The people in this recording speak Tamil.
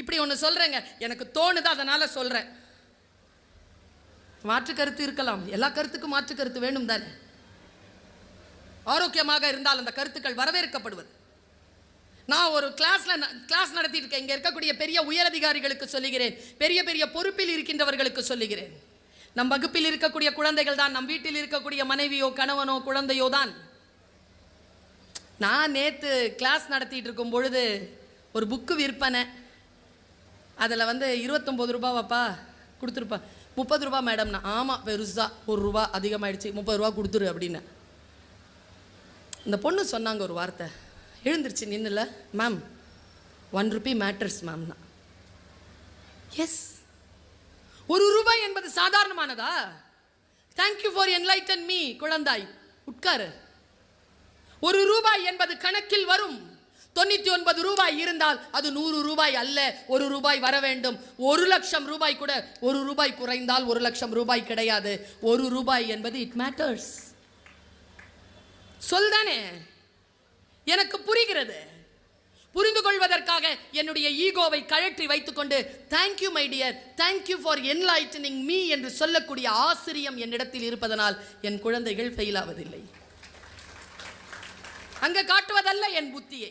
இப்படி ஒன்று சொல்கிறேங்க எனக்கு தோணுது அதனால் சொல்கிறேன் மாற்று கருத்து இருக்கலாம். எல்லா கருத்துக்கும் மாற்று கருத்து வேணும் தானே? ஆரோக்கியமாக இருந்தால் அந்த கருத்துக்கள் வரவேற்கப்படுவது. நான் ஒரு கிளாஸில் கிளாஸ் நடத்திட்டு இருக்கேன். இங்கே இருக்கக்கூடிய பெரிய உயரதிகாரிகளுக்கு சொல்லுகிறேன். பெரிய பெரிய பொறுப்பில் இருக்கின்றவர்களுக்கு சொல்லுகிறேன். நம் வகுப்பில் இருக்கக்கூடிய குழந்தைகள் தான் நம் வீட்டில் இருக்கக்கூடிய மனைவியோ கணவனோ குழந்தையோ தான். நான் நேற்று கிளாஸ் நடத்திட்டு இருக்கும் பொழுது ஒரு புக்கு விற்பனை. அதில் வந்து இருபத்தொம்போது ரூபாவாப்பா கொடுத்துருப்பா. முப்பது ரூபா மேடம்னா ஆமாம் பெருசாக ஒரு ரூபா அதிகமாயிடுச்சு முப்பது ரூபா கொடுத்துரு அப்படின்னு. இந்த பொண்ணு சொன்னாங்க ஒரு வார்த்தை. எழுந்துருச்சு நின்னுல மேம் ஒன் ருபி மேட்டர்ஸ் மேம்னா எஸ் ஒரு ரூபாய் என்பது சாதாரணமானதா? Thank you for enlighten me குழந்தாய். உட்காரு. ஒரு ரூபாய் என்பது கணக்கில் வரும். தொண்ணூற்றி ஒன்பது ரூபாய் இருந்தால் அது நூறு ரூபாய் அல்ல ஒரு ரூபாய் வர வேண்டும். ஒரு லட்சம் ரூபாய் கூட ஒரு ரூபாய் குறைந்தால் ஒரு லட்சம் ரூபாய் கிடையாது. ஒரு ரூபாய் என்பது இட் மேட்டர்ஸ் சொல்தானே எனக்கு புரிகிறது. புரிந்து கொள்வதற்காக என்னுடைய ஈகோவை கழற்றி வைத்துக்கொண்டு thank you my dear thank you for enlightening me என்று சொல்லக்கூடிய ஆசிரியம் என்னிடத்தில் இருப்பதனால் என் குழந்தைகள் ஃபெயில் ஆவதில்லை. அங்கே காட்டுவதல்ல என் புத்தியை.